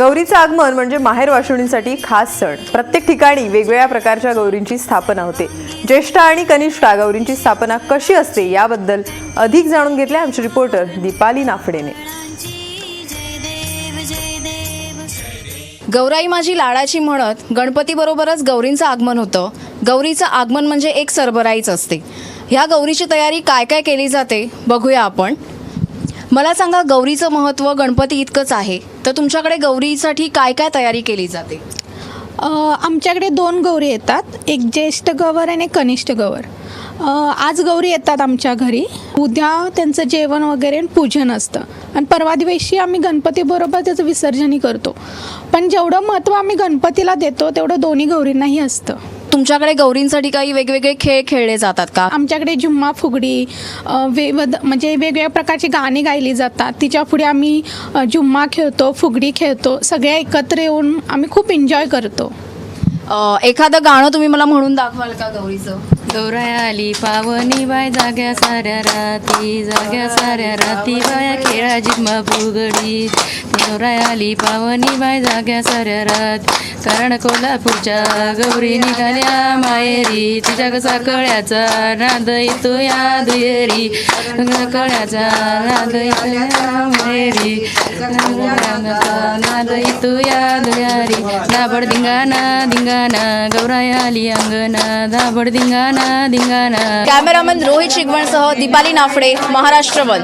गौरीचं आगमन म्हणजे माहेर वाशिणींसाठी खास सण. प्रत्येक ठिकाणी वेगवेगळ्या प्रकारच्या गौरींची स्थापना होते. ज्येष्ठ आणि कनिष्ठा गौरींची स्थापना कशी असते याबद्दल अधिक जाणून घेतले आमचे रिपोर्टर दीपाली नाफडेने. गौराई माझी लाडाची म्हणत गणपतीबरोबरच गौरींचं आगमन होतं. गौरीचं आगमन म्हणजे एक सरबराईच असते. ह्या गौरीची तयारी काय काय केली जाते बघूया आपण. मला सांगा गौरीचं महत्त्व गणपती इतकंच आहे. तर तुमच्याकडे गौरीसाठी काय काय तयारी केली जाते? आमच्याकडे दोन गौरी येतात. एक ज्येष्ठ गवर आणि एक कनिष्ठ गवर. आज गौरी येतात आमच्या घरी. उद्या त्यांचं जेवण वगैरे आणि पूजन असतं. आणि परवा दिवशी आम्ही गणपतीबरोबर त्याचं विसर्जनही करतो. पण जेवढं महत्त्व आम्ही गणपतीला देतो तेवढं दोन्ही गौरींनाही असतं. तुमच्याकडे गौरींसाठी काही वेगवेगळे खेळ खेळले जातात का? आमच्याकडे झुम्मा फुगडी वेवद म्हणजे वेगवेगळ्या प्रकारची गाणी गायली जातात. तिच्या पुढे आम्ही झुम्मा खेळतो फुगडी खेळतो सगळे एकत्र येऊन आम्ही खूप एन्जॉय करतो. एखादं गाणं तुम्ही मला म्हणून दाखवाल का गौरीचं? गौराय आली पावनी बाय जाग्या साऱ्या राती. जाग्या साऱ्या राती बाया खेळा जिम्मा फुगडी. गौराय आली पावनी बाय जाग्या साऱ्या रात. कारण कोल्हापूरच्या गौरी निघाल्या माहेरी. तिच्या कसा कळ्याचा नाद येतो या दुहेरी कळ्याचा नाद येतो या माहेरी नाद येतो या दुहेरी धाबड धिंगाणा धिंगाणा. गौराया आली अंगणा. दाबड धिंगाणा धिंगाणा. कॅमेरामन रोहित शिगवणसह दीपाली नाफडे महाराष्ट्र वन.